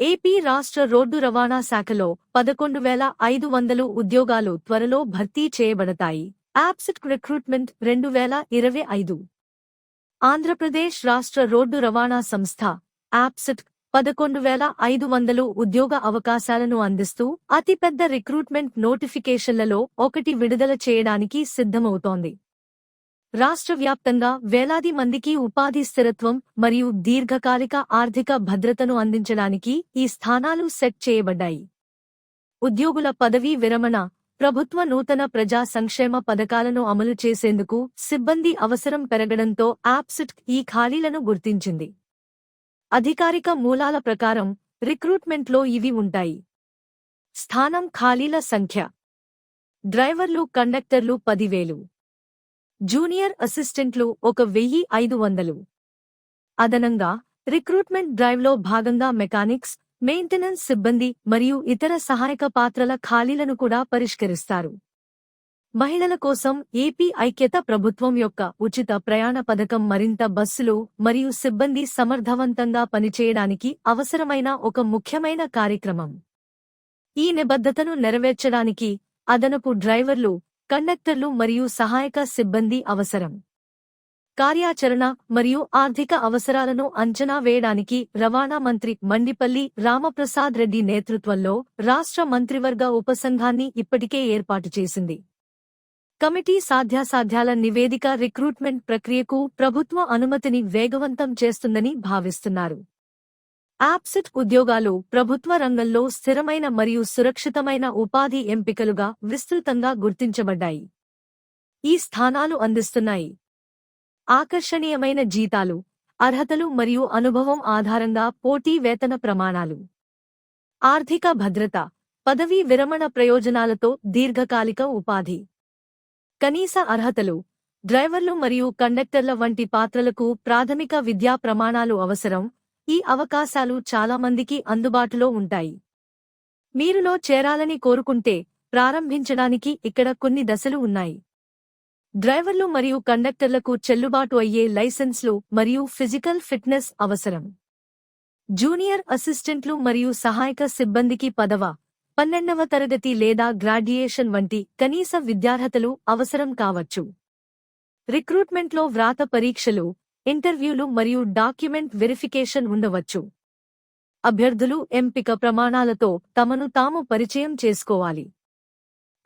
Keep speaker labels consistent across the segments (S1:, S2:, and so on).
S1: AP రాష్ట్ర road రవాణా శాఖలో పదకొండు వేల ఐదు వందలు ఉద్యోగాలు త్వరలో భర్తీ చేయబడతాయి. యాప్సిట్ రిక్రూట్మెంట్ రెండు వేల ఇరవై ఐదు. ఆంధ్రప్రదేశ్ రాష్ట్ర రోడ్డు రవాణా సంస్థ యాప్సిట్ పదకొండు వేల ఐదు వందలు ఉద్యోగ అవకాశాలను అందిస్తూ అతిపెద్ద రిక్రూట్మెంట్ నోటిఫికేషన్లలో ఒకటి విడుదల చేయడానికి సిద్ధమవుతోంది. రాష్ట్ర వ్యాప్తంగా వేలాది మందికి ఉపాధి స్థిరత్వం మరియు దీర్ఘకాలిక ఆర్థిక భద్రతను అందించడానికి ఈ స్థానాలు సెట్ చేయబడ్డాయి. ఉద్యోగుల పదవీ విరమణ ప్రభుత్వ నూతన ప్రజా సంక్షేమ పథకాలను అమలు చేసేందుకు సిబ్బంది అవసరం పెరగడంతో యాప్సిట్ ఈ ఖాళీలను గుర్తించింది. అధికారిక మూలాల ప్రకారం రిక్రూట్మెంట్లో ఇవి ఉంటాయి. స్థానం ఖాళీల సంఖ్య. డ్రైవర్లు కండక్టర్లు పదివేలు. జూనియర్ అసిస్టెంట్లు ఒక వెయ్యి ఐదు వందలు. అదనంగా రిక్రూట్మెంట్ డ్రైవ్లో భాగంగా మెకానిక్స్ మెయింటెనెన్స్ సిబ్బంది మరియు ఇతర సహాయక పాత్రల ఖాళీలను కూడా పరిష్కరిస్తారు. మహిళల కోసం ఏపీ ఐక్యత ప్రభుత్వం యొక్క ఉచిత ప్రయాణ పథకం మరింత బస్సులు మరియు సిబ్బంది సమర్థవంతంగా పనిచేయడానికి అవసరమైన ఒక ముఖ్యమైన కార్యక్రమం. ఈ నిబద్ధతను నెరవేర్చడానికి అదనపు డ్రైవర్లు కండక్టర్లు మరియు సహాయక సిబ్బంది అవసరం. కార్యాచరణ మరియు ఆర్థిక అవసరాలను అంచనా వేయడానికి రవాణా మంత్రి మండిపల్లి రామప్రసాద్ రెడ్డి నేతృత్వంలో రాష్ట్ర మంత్రివర్గ ఉపసంఘాన్ని ఇప్పటికే ఏర్పాటు చేసింది. కమిటీ సాధ్యాసాధ్యాల నివేదిక రిక్రూట్మెంట్ ప్రక్రియకు ప్రభుత్వ అనుమతిని వేగవంతం చేస్తుందని భావిస్తున్నారు. యాప్సిట్ ఉద్యోగాలు ప్రభుత్వ రంగంలో స్థిరమైన మరియు సురక్షితమైన ఉపాధి ఎంపికలుగా విస్తృతంగా గుర్తించబడ్డాయి. ఈ స్థానాలు అందిస్తున్నాయి. ఆకర్షణీయమైన జీతాలు అర్హతలు మరియు అనుభవం ఆధారంగా పోటీ వేతన ప్రమాణాలు. ఆర్థిక భద్రత పదవీ విరమణ ప్రయోజనాలతో దీర్ఘకాలిక ఉపాధి. కనీస అర్హతలు డ్రైవర్లు మరియు కండక్టర్ల వంటి పాత్రలకు ప్రాథమిక విద్యా ప్రమాణాలు అవసరం ఈ అవకాశాలు చాలామందికి అందుబాటులో ఉంటాయి. మీరులో చేరాలని కోరుకుంటే ప్రారంభించడానికి ఇక్కడ కొన్ని దశలు ఉన్నాయి. డ్రైవర్లు మరియు కండక్టర్లకు చెల్లుబాటు అయ్యే లైసెన్స్లు మరియు ఫిజికల్ ఫిట్నెస్ అవసరం. జూనియర్ అసిస్టెంట్లు మరియు సహాయక సిబ్బందికి పదవ పన్నెండవ తరగతి లేదా గ్రాడ్యుయేషన్ వంటి కనీస విద్యార్హతలు అవసరం కావచ్చు. రిక్రూట్మెంట్లో వ్రాత పరీక్షలు ఇంటర్వ్యూలు మరియు డాక్యుమెంట్ వెరిఫికేషన్ ఉండవచ్చు. అభ్యర్థులు ఎంపిక ప్రమాణాలతో తమను తాము పరిచయం చేసుకోవాలి.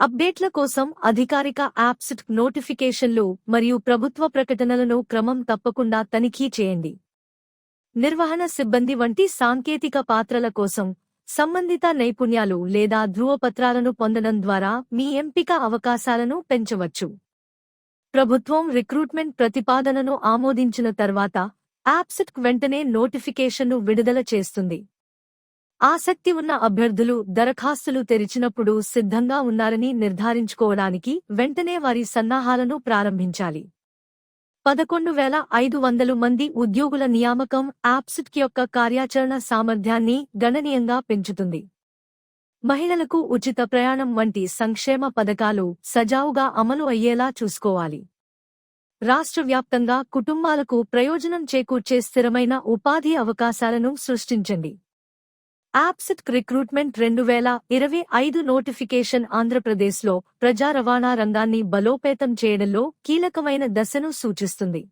S1: అప్డేట్ల కోసం అధికారిక యాప్సిట్ నోటిఫికేషన్లు మరియు ప్రభుత్వ ప్రకటనలను క్రమం తప్పకుండా తనిఖీ చేయండి. నిర్వహణ సిబ్బంది వంటి సాంకేతిక పాత్రల కోసం సంబంధిత నైపుణ్యాలు లేదా ధృవపత్రాలను పొందడం ద్వారా మీ ఎంపిక అవకాశాలను పెంచవచ్చు. ప్రభుత్వం రిక్రూట్మెంట్ ప్రతిపాదనను ఆమోదించిన తర్వాత యాప్సిట్ వెంటనే నోటిఫికేషన్ను విడుదల చేస్తుంది. ఆసక్తి ఉన్న అభ్యర్థులు దరఖాస్తులు తెరిచినప్పుడు సిద్ధంగా ఉన్నారని నిర్ధారించుకోవడానికి వెంటనే వారి సన్నాహాలను ప్రారంభించాలి. పదకొండు వేల ఐదు వందలు మంది ఉద్యోగుల నియామకం యాప్సిట్ యొక్క కార్యాచరణ సామర్థ్యాన్ని గణనీయంగా పెంచుతుంది. మహిళలకు ఉచిత ప్రయాణం వంటి సంక్షేమ పథకాలు సజావుగా అమలు అయ్యేలా చూసుకోవాలి. రాష్ట్ర వ్యాప్తంగా కుటుంబాలకు ప్రయోజనం చేకూర్చే స్థిరమైన ఉపాధి అవకాశాలను సృష్టించండి. యాప్సిట్ రిక్రూట్మెంట్ రెండు వేల ఇరవై ఐదు నోటిఫికేషన్ ఆంధ్రప్రదేశ్లో ప్రజా రవాణా రంగాన్ని బలోపేతం చేయడంలో కీలకమైన దశను సూచిస్తుంది.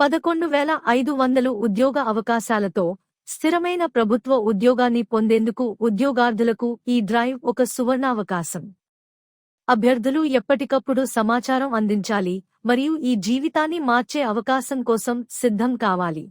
S1: పదకొండు వేల ఐదు వందలు ఉద్యోగ అవకాశాలతో స్థిరమైన ప్రభుత్వ ఉద్యోగాన్ని పొందేందుకు ఉద్యోగార్థులకు ఈ డ్రైవ్ ఒక సువర్ణావకాశం. అభ్యర్థులు ఎప్పటికప్పుడు సమాచారం అందించాలి మరియు ఈ జీవితాన్ని మార్చే అవకాశం కోసం సిద్ధం కావాలి.